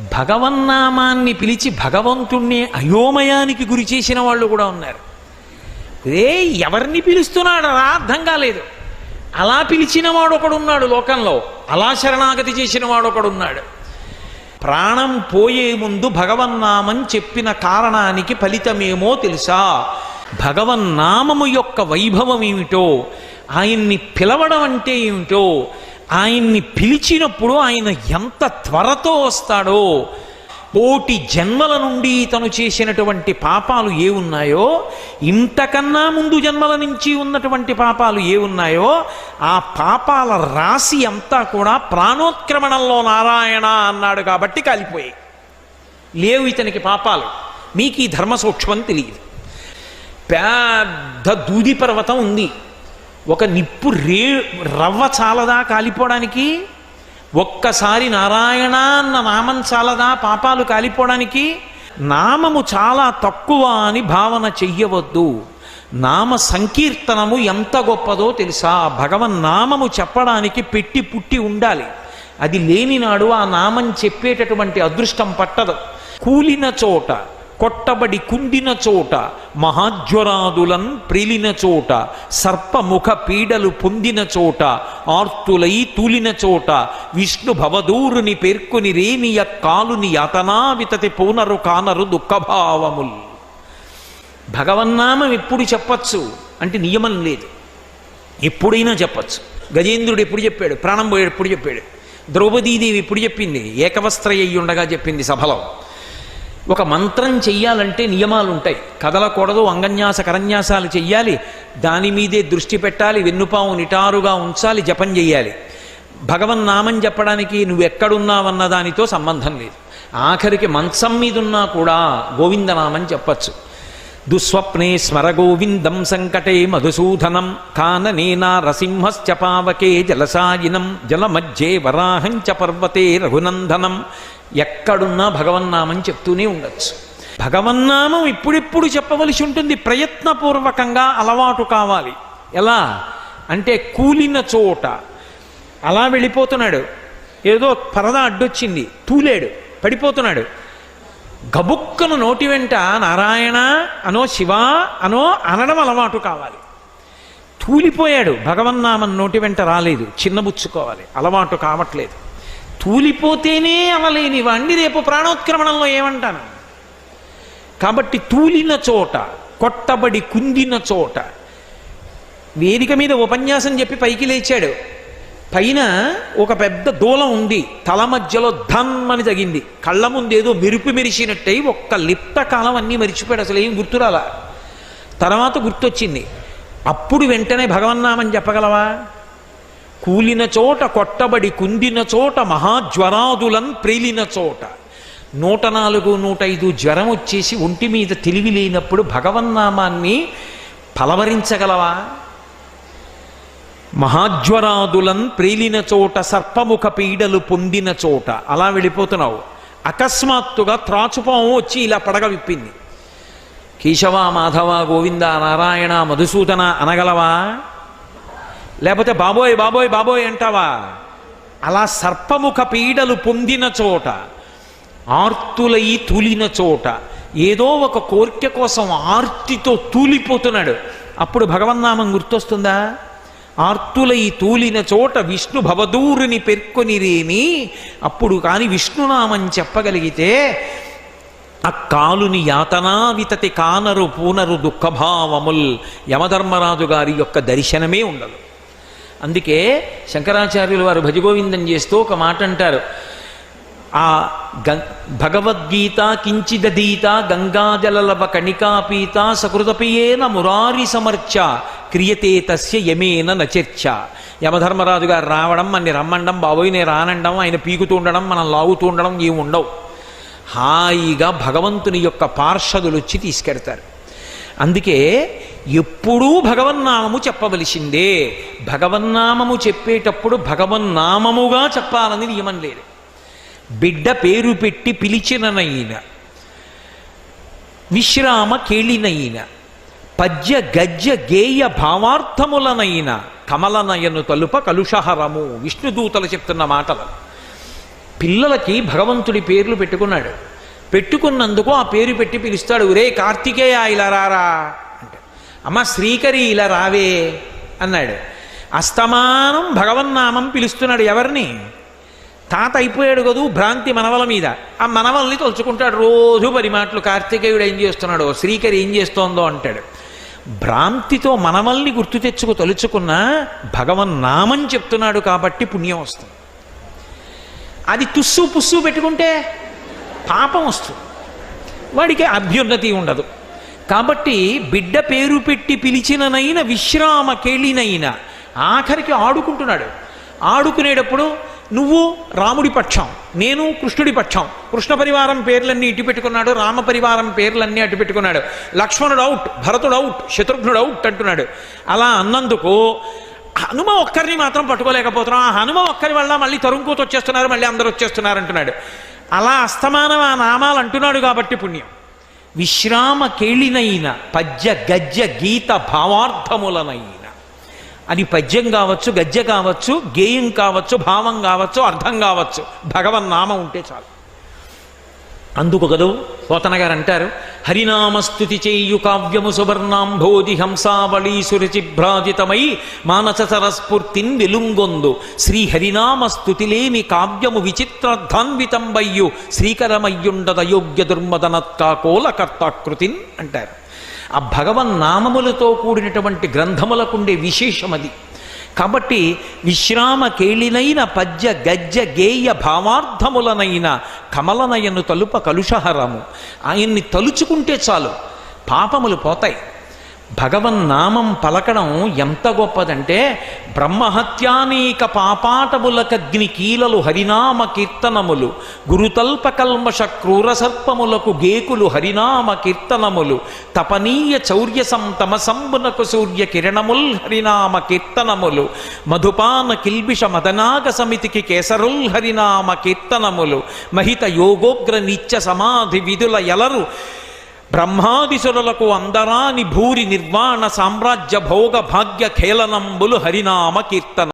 భగవన్నామాన్ని పిలిచి భగవంతుణ్ణి అయోమయానికి గురి చేసిన వాళ్ళు కూడా ఉన్నారు. రే ఎవరిని పిలుస్తున్నాడు? రా అర్థం కాలేదు. అలా పిలిచిన వాడు ఒకడున్నాడు లోకంలో. అలా శరణాగతి చేసిన వాడు ఒకడున్నాడు ప్రాణం పోయే ముందు భగవన్నామం చెప్పిన కారణానికి ఫలితమేమో తెలుసా? భగవన్నామము యొక్క వైభవం ఏమిటో? ఆయన్ని పిలవడం అంటే ఏమిటో? ఆయన్ని పిలిచినప్పుడు ఆయన ఎంత త్వరతో వస్తాడో కోటి జన్మల నుండి తను చేసినటువంటి పాపాలు ఏ ఉన్నాయో ఇంతకన్నా ముందు జన్మల నుంచి ఉన్నటువంటి పాపాలు ఏ ఉన్నాయో ఆ పాపాల రాశి అంతా కూడా ప్రాణోత్క్రమణంలో నారాయణ అన్నాడు కాబట్టి కాలిపోయాయి. లేవు ఇతనికి పాపాలు. మీకు ఈ ధర్మ సూక్ష్మం తెలియదు. పెద్ద దూది పర్వతం ఉంది. ఒక నిప్పు రే రవ్వ చాలదా కాలిపోవడానికి? ఒక్కసారి నారాయణ అన్న నామం చాలదా పాపాలు కాలిపోవడానికి? నామము చాలా తక్కువ అని భావన చెయ్యవద్దు. నామ సంకీర్తనము ఎంత గొప్పదో తెలుసా? భగవన్ నామము చెప్పడానికి పెట్టి పుట్టి ఉండాలి. అది లేనినాడు ఆ నామం చెప్పేటటువంటి అదృష్టం పట్టదు. కూలిన చోట కొట్టబడి కుండిన చోట మహాజ్వరాదులన్ ప్రిలిన చోట సర్పముఖ పీడలు పొందిన చోట ఆర్తులై తూలిన చోట విష్ణు భవదూరుని పేర్కొని రేనియ కాలుని యతనావితతి పూనరు కానరు దుఃఖభావముల్. భగవన్నామం ఎప్పుడు చెప్పచ్చు? అంటే నియమం లేదు. ఎప్పుడైనా చెప్పచ్చు. గజేంద్రుడు ఎప్పుడు చెప్పాడు? ప్రాణం పోయాడు ఎప్పుడు చెప్పాడు? ద్రౌపదీదేవి ఎప్పుడు చెప్పింది? ఏకవస్త్ర ఉండగా చెప్పింది సభలో. ఒక మంత్రం చెయ్యాలంటే నియమాలు ఉంటాయి కదలకూడదు అంగన్యాస కరన్యాసాలు చెయ్యాలి. దాని మీదే దృష్టి పెట్టాలి వెన్నుపాము నిటారుగా ఉంచాలి జపం చెయ్యాలి. భగవన్నామం చెప్పడానికి నువ్వు ఎక్కడున్నావన్న దానితో సంబంధం లేదు. ఆఖరికి మంచం మీద ఉన్నా కూడా గోవిందనామం చెప్పచ్చు. దుస్వప్నే స్మరగోవిందం సంకటే మధుసూధనం కాననేనా రసింహశ్చ పావకే జలసాయినం జలమజ్జే వరాహంచ పర్వతే రఘునందనం ఎక్కడున్నా భగవన్నామం చెప్తూనే ఉండొచ్చు. భగవన్నామం ఇప్పుడిప్పుడు చెప్పవలసి ఉంటుంది ప్రయత్నపూర్వకంగా అలవాటు కావాలి. ఎలా? అంటే కూలిన చోట. అలా వెళ్ళిపోతున్నాడు. ఏదో పరద అడ్డొచ్చింది తూలేడు పడిపోతున్నాడు. గబుక్కను నోటి వెంట నారాయణ అనో శివ అనో అనడం అలవాటు కావాలి. తూలిపోయాడు. భగవన్నామం నోటి వెంట రాలేదు. చిన్నబుచ్చుకోవాలి అలవాటు కావట్లేదు. తూలిపోతేనే అవలేని వాణ్ణి రేపు ప్రాణోత్క్రమణంలో ఏమంటాను? కాబట్టి తూలిన చోట కొట్టబడి కుందిన చోట వేదిక మీద ఉపన్యాసం చెప్పి పైకి లేచాడు. పైన ఒక పెద్ద దూలం ఉంది. తల మధ్యలో ధన్ అని తగింది కళ్ళ ముందేదో మెరుపు మెరిసినట్టయి ఒక్క లిప్త కాలం అన్నీ మరిచిపోయాడు. అసలు ఏం గుర్తురాలా? తర్వాత గుర్తొచ్చింది. అప్పుడు వెంటనే భగవన్నామని చెప్పగలవా? కూలిన చోట కొట్టబడి కుందిన చోట మహాజ్వరాదులన్ ప్రేలిన చోట. నూట నాలుగు నూట ఐదు జ్వరం వచ్చేసి ఒంటి మీద తెలివి లేనప్పుడు భగవన్నామాన్ని పలవరించగలవా? మహాజ్వరాదులన్ ప్రేలిన చోట సర్పముఖ పీడలు పొందిన చోట. అలా వెళ్ళిపోతున్నావు. అకస్మాత్తుగా త్రాచుపాము వచ్చి ఇలా పడగ విప్పింది. కేశవ మాధవ గోవింద నారాయణ మధుసూదన అనగలవా? లేకపోతే బాబోయ్ బాబోయ్ బాబోయ్ అంటావా? అలా సర్పముఖ పీడలు పొందిన చోట ఆర్తులై తూలిన చోట ఏదో ఒక కోరిక కోసం ఆర్తితో తూలిపోతున్నాడు. అప్పుడు భగవన్నామం గుర్తొస్తుందా? ఆర్తులై తూలిన చోట విష్ణు భవదూరుని పెర్కొనిరేమి? అప్పుడు కాని విష్ణునామం చెప్పగలిగితే ఆ కాలుని యాతనా వితతి కానరు పూనరు దుఃఖభావముల్ యమధర్మరాజు గారి యొక్క దర్శనమే ఉండదు. అందుకే శంకరాచార్యులు వారు భజగోవిందం చేస్తూ ఒక మాట అంటారు. ఆ గ భగవద్గీత కించిదీత గంగాజలలవ కణికాపీత సకృతపియేన మురారి సమర్చ క్రియతే తస్య యమేన నచర్చ. యమధర్మరాజు గారు రావడం మన రమ్మండం బాబోయ్ నేను రానండం ఆయన పీకుతూ ఉండడం మనం లాగుతూ ఉండడం ఏమి ఉండవు. హాయిగా భగవంతుని యొక్క పార్షదులు వచ్చి తీసుకెడతారు. అందుకే ఎప్పుడూ భగవన్నామము చెప్పవలసిందే. భగవన్నామము చెప్పేటప్పుడు భగవన్నామముగా చెప్పాలని నియమం లేదు. బిడ్డ పేరు పెట్టి పిలిచిననైన విశ్రామ కేళినైనా పద్య గద్య గేయ భావార్థములనైన కమలనయను తలుప కలుషహరము. విష్ణుదూతలు చెప్తున్న మాటలు. పిల్లలకి భగవంతుడి పేర్లు పెట్టుకున్నాడు. పెట్టుకున్నందుకు ఆ పేరు పెట్టి పిలుస్తాడు. ఒరే కార్తికేయ ఇలా రారా అంటే అమ్మ శ్రీకరి ఇలా రావే అన్నాడు. అస్తమానం భగవన్నామం పిలుస్తున్నాడు ఎవరిని? తాత అయిపోయాడు కదూ భ్రాంతి మనవల మీద. ఆ మనవల్ని తలుచుకుంటాడు. రోజు పది మాటలు. కార్తికేయుడు ఏం చేస్తున్నాడో? శ్రీకరి ఏం చేస్తోందో అంటాడు. భ్రాంతితో మనవల్ని గుర్తు తెచ్చుకు తలుచుకున్న భగవన్ నామం చెప్తున్నాడు కాబట్టి పుణ్యం వస్తుంది. అది తుస్సు పుస్సు పెట్టుకుంటే పాపం వస్తుంది. వాడికి అభ్యున్నతి ఉండదు. కాబట్టి బిడ్డ పేరు పెట్టి పిలిచిననైన విశ్రామ కేళినైన ఆఖరికి ఆడుకుంటున్నాడు. ఆడుకునేటప్పుడు నువ్వు రాముడి పక్షం నేను కృష్ణుడి పక్షం. కృష్ణ పరివారం పేర్లన్నీ ఇటు పెట్టుకున్నాడు రామ పరివారం పేర్లన్నీ అటు పెట్టుకున్నాడు. లక్ష్మణుడు అవుట్ భరతుడు అవుట్ శత్రుఘ్నుడు అవుట్ అంటున్నాడు. అలా అన్నందుకు హనుమ ఒక్కరిని మాత్రం పట్టుకోలేకపోతున్నాం. ఆ హనుమ ఒక్కరి వల్ల మళ్ళీ తరుంకూత వచ్చేస్తున్నారు మళ్ళీ అందరూ వచ్చేస్తున్నారు అంటున్నాడు. అలా అస్తమానం ఆ నామాలు అంటున్నాడు కాబట్టి పుణ్యం. విశ్రామ కేళినైన పద్య గజ్య గీత భావార్థములనైన అది పద్యం కావచ్చు గద్య కావచ్చు గేయం కావచ్చు భావం కావచ్చు అర్థం కావచ్చు. భగవన్నామం ఉంటే చాలు. అందుకు కదూ పోతన గారు అంటారు హరినామస్తుతి చేయు కావ్యము సువర్ణాంభోధి హంసావళీ సురచిభ్రాజితమై మానస సరస్ఫూర్తిన్ వెలుంగొందు. శ్రీ హరినామస్తుతిలేమి కావ్యము విచిత్రార్థాన్వితంబయ్యు శ్రీకరమయ్యుండద యోగ్య దుర్మదనత్కాకోల కర్తాకృతిన్ అంటారు. ఆ భగవన్ నామములతో కూడినటువంటి గ్రంథములకుండే విశేషం అది కాబట్టి విశ్రామ కేళినైన పద్య గజ్జ గేయ భావార్థములనైన కమలనయను తలుప కలుషహరము. ఆయన్ని తలుచుకుంటే చాలు పాపములు పోతాయి. భగవన్నామం పలకడం ఎంత గొప్పదంటే బ్రహ్మహత్యానేక పాపాటములకగ్ని కీలలు హరినామ కీర్తనములు గురుతల్ప కల్మష క్రూర సర్పములకు గేకులు హరినామ కీర్తనములు తపనీయ చౌర్యసం తమసంబునకు సంబునకు సూర్య కిరణముల్ హరినామ కీర్తనములు మధుపాన కిల్బిష మదనాగ సమితికి కేసరుల్ హరినామ కీర్తనములు మహిత యోగోగ్ర నిత్య సమాధి విధుల ఎలరు బ్రహ్మాదిశులకు అందరాని భూరి నిర్వాణ సామ్రాజ్య భోగ భాగ్య ఖేళనంబులు హరినామ కీర్తన.